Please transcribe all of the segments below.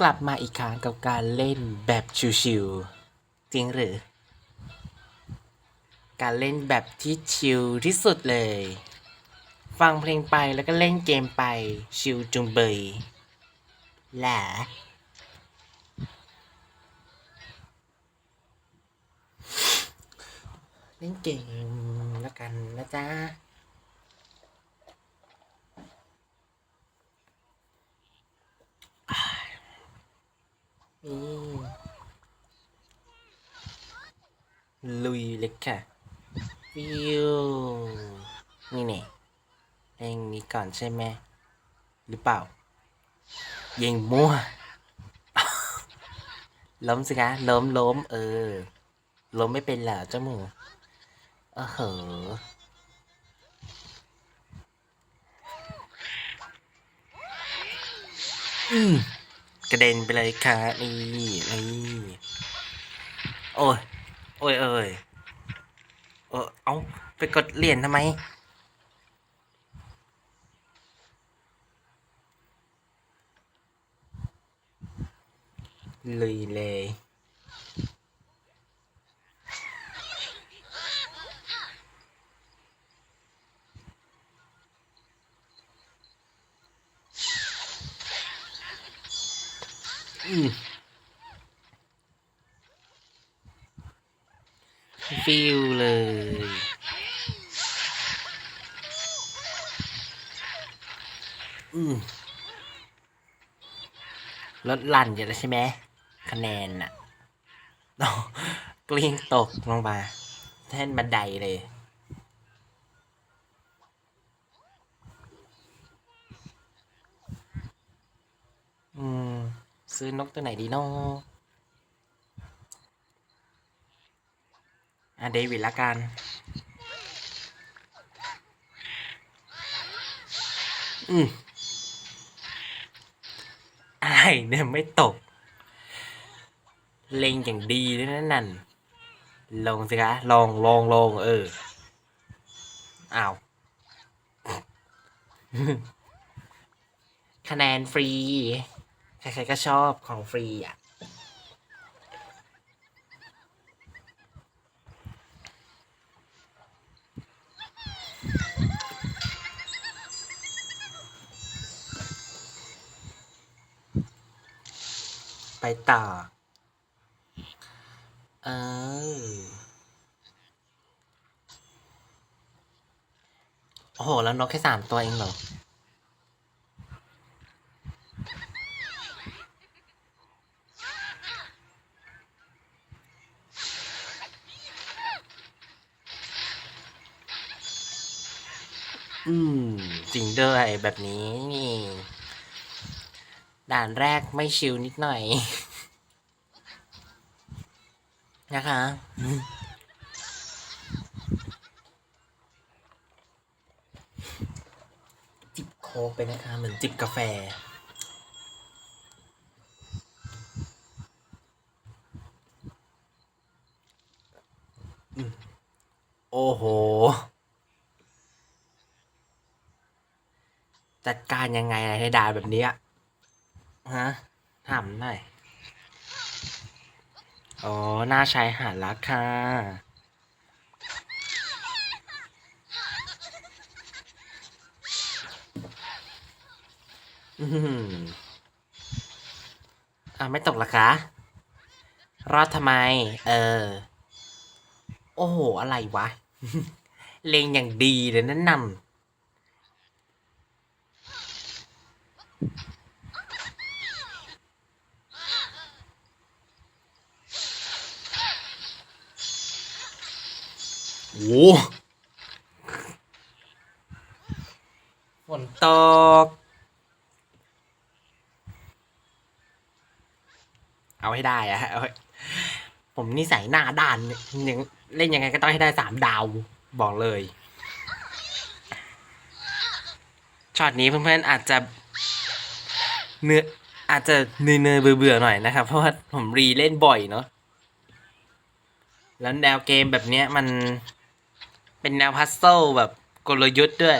กลับมาอีกครั้งกับการเล่นแบบชิวๆจริงหรือ การเล่นแบบที่ชิลที่สุดเลย ฟังเพลงไปแล้วก็เล่นเกมไปชิลจุงเบยแหละเล่นเกมแล้วกันนะจ๊ะ นี่ ลุยเลยค่ะฟิวนี่เนี่ยเองนี้ก่อนใช่ไหมหรือเปล่ายิงมั่ว ล้มสิคะล้มล้มเออ ล้มไม่เป็นเหรอเจ้าหมูเออเหอะอืมกระเด็นไปเลยค่ะนี่นี่โอ้ย โอ้ยเอ้ยเออเอาไปกดเหรียญทำไมลุยเลย อืม ฟิลเลย อืมลดหลั่นอยู่แล้วใช่ไหมคะแนนน่ะโอ้กลิ้งตกลงมา แท่นบันไดเลย อืม ซื้อนกตัวไหนดีเนาะ อะเดวิดละกันอืมอะไรเนี่ยไม่ตก เล็งอย่างดีด้วยนะนั่น ลงสิคะลองลองลองเอออ้าวคะแนนฟรี ใครๆก็ชอบของฟรีอะ ไปต่อ เออ โอ้โห แล้วนกแค่สามตัวเองเหรอ อืม จริงด้วยแบบนี้นี่ ด่านแรกไม่ชิลนิดหน่อย นะคะ จิบโค้กไปนะคะ เหมือนจิบกาแฟ โอ้โห จัดการยังไงให้ด่าแบบนี้ฮะถามหน่อย อ๋อ หน้าชายหาดละค่ะ อืมอะไม่ตกละคะ รอดทำไม เออ โอ้โห อะไรวะ เลงอย่างดีเลยนั่นนำ โอ้โหฝนตก เอาให้ได้อะเอาให้ผมนิสัยหน้าด้านยังเล่นยังไงก็ต้องให้ได้สามดาว บอกเลยช็อตนี้เพื่อนๆอาจจะเนื้ออาจจะเนื้อเนื้อเบื่อๆหน่อยนะครับ เพราะว่าผมรีเล่นบ่อยเนาะแล้วแนวเกมแบบเนี้ยมัน เป็นแนวพัซเซิลแบบกลยุทธ์ด้วย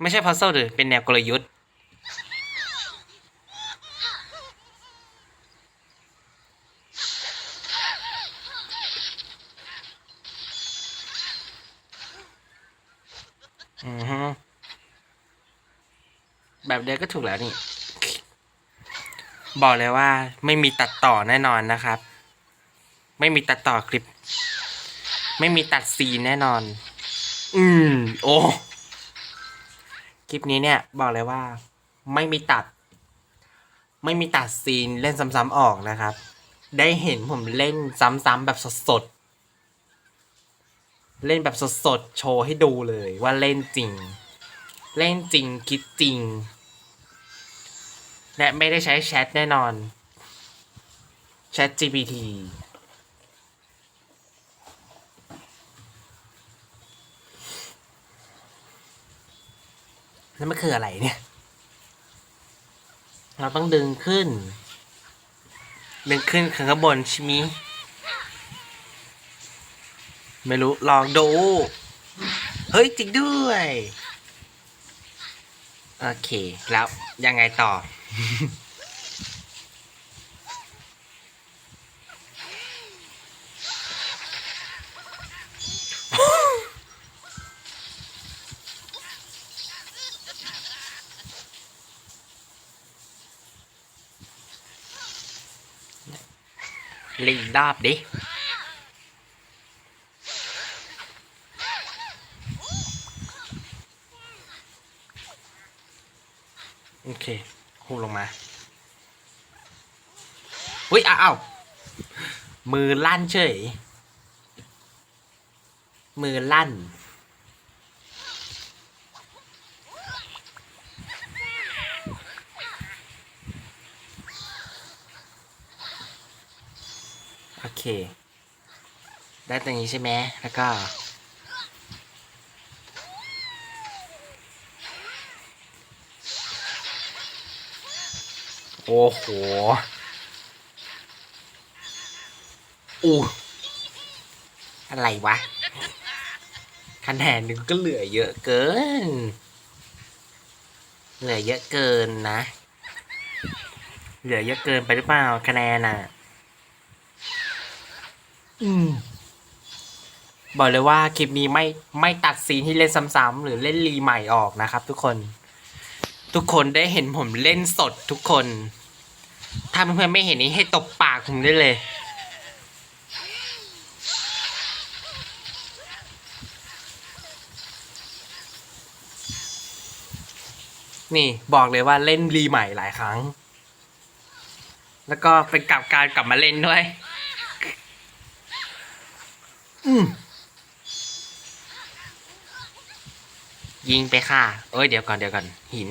ไม่ใช่พัซเซิลรือเป็นแนวกลยุทธ์ อือฮึแบบเดียก็ถูกแล้วนี่ บอกเลยว่าไม่มีตัดต่อแน่นอนนะครับ ไม่มีตัดต่อคลิป ไม่มีตัดซีนแน่นอน อืม โอ้ คลิปนี้เนี่ย บอกเลยว่า ไม่มีตัด ไม่มีตัดซีนเล่นซ้ำๆออกนะครับ ได้เห็นผมเล่นซ้ำๆแบบสดๆ เล่นแบบสดๆ โชว์ให้ดูเลยว่าเล่นจริง เล่นจริงคิดจริง และไม่ได้ใช้แชทแน่นอนแชท GPT แล้วมันคืออะไรเนี่ย เราต้องดึงขึ้น ดึงขึ้นข้างบนใช่ไหมยไม่รู้ ลองดู เฮ้ย จริงด้วย โอเค แล้วยังไงต่อ ลิงดาบดิโอเคหูลงมาอุ้ยอ้าวมือลั่นเฉย มือลั่น เค ได้ตรงนี้ใช่ไหมแล้วก็ โอ้โหอู้อะไรวะ คะแนนหนึ่งก็เหลือเยอะเกิน เหลือเยอะเกินนะ เหลือเยอะเกินไปหรือเปล่าคะแนนอะ อืม บอกเลยว่าคลิปนี้ไม่ไม่ตัดซีนที่เล่นซ้ำๆหรือเล่นรีใหม่ออกนะครับ ทุกคน ทุกคนได้เห็นผมเล่นสดทุกคน ถ้าเพื่อนๆไม่เห็นนี้ให้ตบปากผมได้เลยนี่บอกเลยว่าเล่นรีใหม่หลายครั้ง แล้วก็เป็นกลับการกลับมาเล่นด้วย อืมยิงไปค่ะ เอ้ยเดี๋ยวก่อนเดี๋ยวก่อน หิน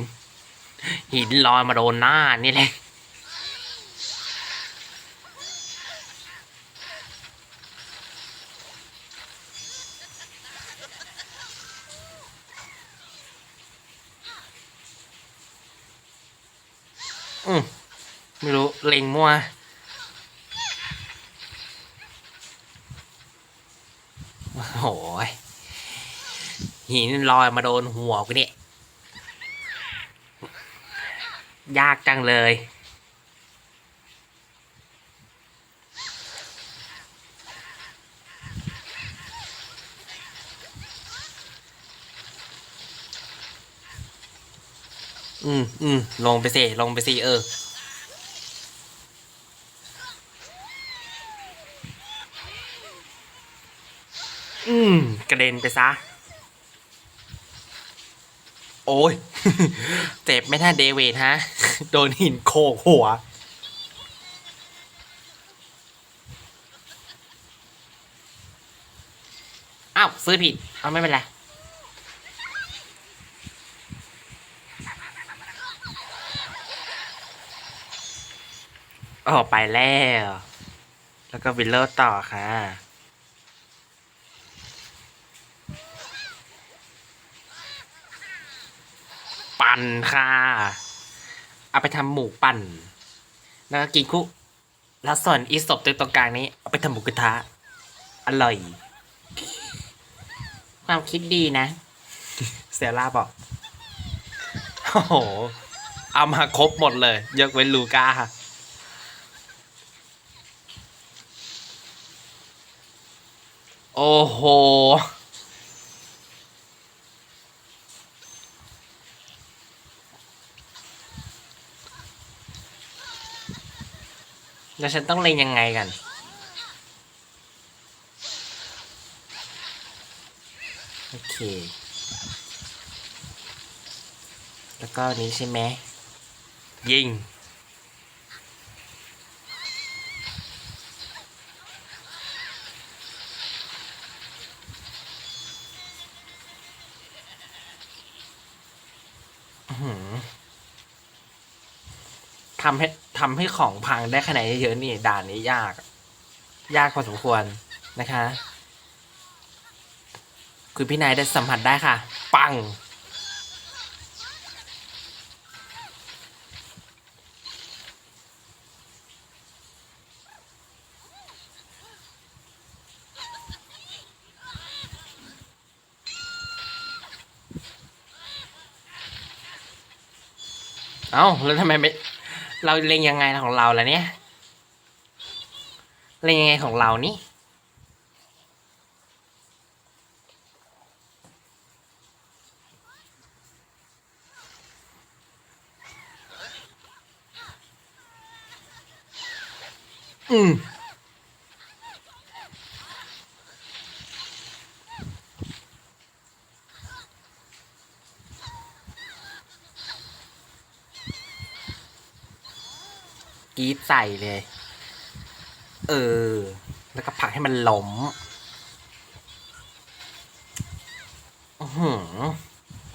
หินลอยมาโดนหน้านี่เลยอืมไม่รู้ เล็งมั่ว โอ้ยหินลอยมาโดนหัวกูเนี่ย ยากจังเลย อืมอืมลงไปสิ ลงไปสิ เออ อืม กระเด็นไปซะ โอ้ย เจ็บไม่ท่าเดวิดฮะ โดนหินโขกหัว อ้าว ซื้อผิด เอาไม่เป็นไรออกไปแล้ว แล้วก็วิลเลอร์ต่อค่ะ ปั่นค่ะ เอาไปทำหมูปั่น แล้วก็กินคุแล้วส่วนอีสบตัวตรงกลางนี้เอาไปทำหมูกระทะ อร่อย ความคิดดีนะ เซล่าบอก โอ้โห เอามาครบหมดเลย ยกเว้นลูก้าโอ้โห แล้วฉันต้องเล็งยังไงกัน โอเค แล้วก็นี้ใช่ไหมยิงอื้อหือทำให้ ทำให้ของพังได้คะแนนเยอะๆนี่ด่านนี้ยาก ยากพอสมควรนะคะ คุณพี่นายได้สัมผัสได้ค่ะ ปัง เอ้า แล้วทำไมไม่ เราเล็งยังไงของเราล่ะเนี่ยเล็งยังไงของเรานี่อืม กรีดใส่เลย เออ แล้วก็ผลักให้มันล้มอื้อหือ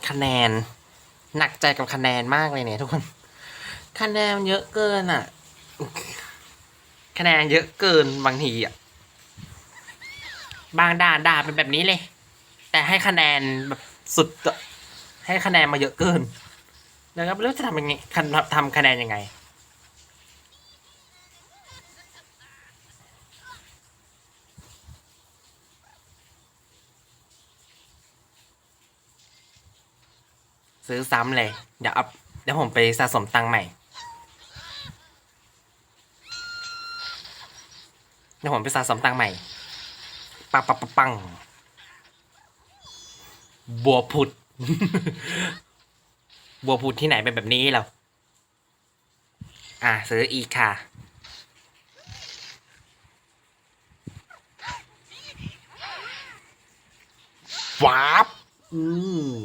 คะแนน หนักใจกับคะแนนมากเลยเนี่ยทุกคน คะแนนเยอะเกินอะ คะแนนเยอะเกินบางทีอะ บางด่านด่าเป็นแบบนี้เลย แต่ให้คะแนนแบบสุด ให้คะแนนมาเยอะเกินแล้วก็ไม่รู้จะทำยังไงทำทำคะแนนยังไง ซื้อซ้ำเลย เดี๋ยวเอาเดี๋ยวผมไปสะสมตังค์ใหม่ เดี๋ยวผมไปสะสมตังค์ใหม่ ปังปังปังปังบัวผุด บัวผุดที่ไหนเป็นแบบนี้เราอะซื้ออีกค่ะ วาบอืม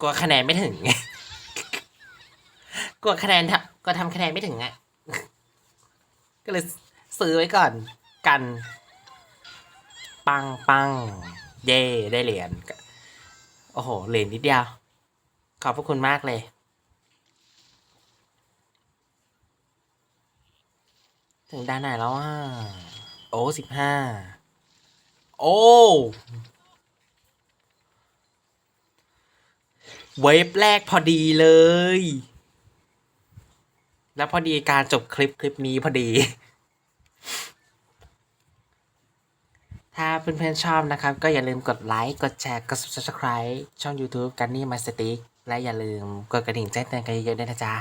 กลัวคะแนนไม่ถึงไงกลัวคะแนนทำก็ทำคะแนนไม่ถึงอะ ก็เลยซื้อไว้ก่อนกัน ปังปังเย่ได้เหรียญโอ้โหเหรียญนิดเดียว ขอบพระคุณมากเลย ถึงด้านไหนแล้วอะโอ้สิบห้าโอ้ เวฟแรกพอดีเลย แล้วพอดีการจบคลิปคลิปนี้พอดี ถ้าเพื่อนๆชอบนะครับ ก็อย่าลืมกดไลค์ กดแชร์ กด subscribe ช่อง YouTube กันนี่มาสติกและอย่าลืมกดกระดิ่งแจ้งเตือนกันเยอะๆด้วยนะจ๊ะ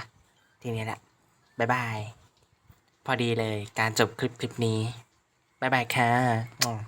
ทีนี้แหละ บ๊ายบาย พอดีเลยการจบคลิปคลิปนี้ บ๊ายบายค่ะ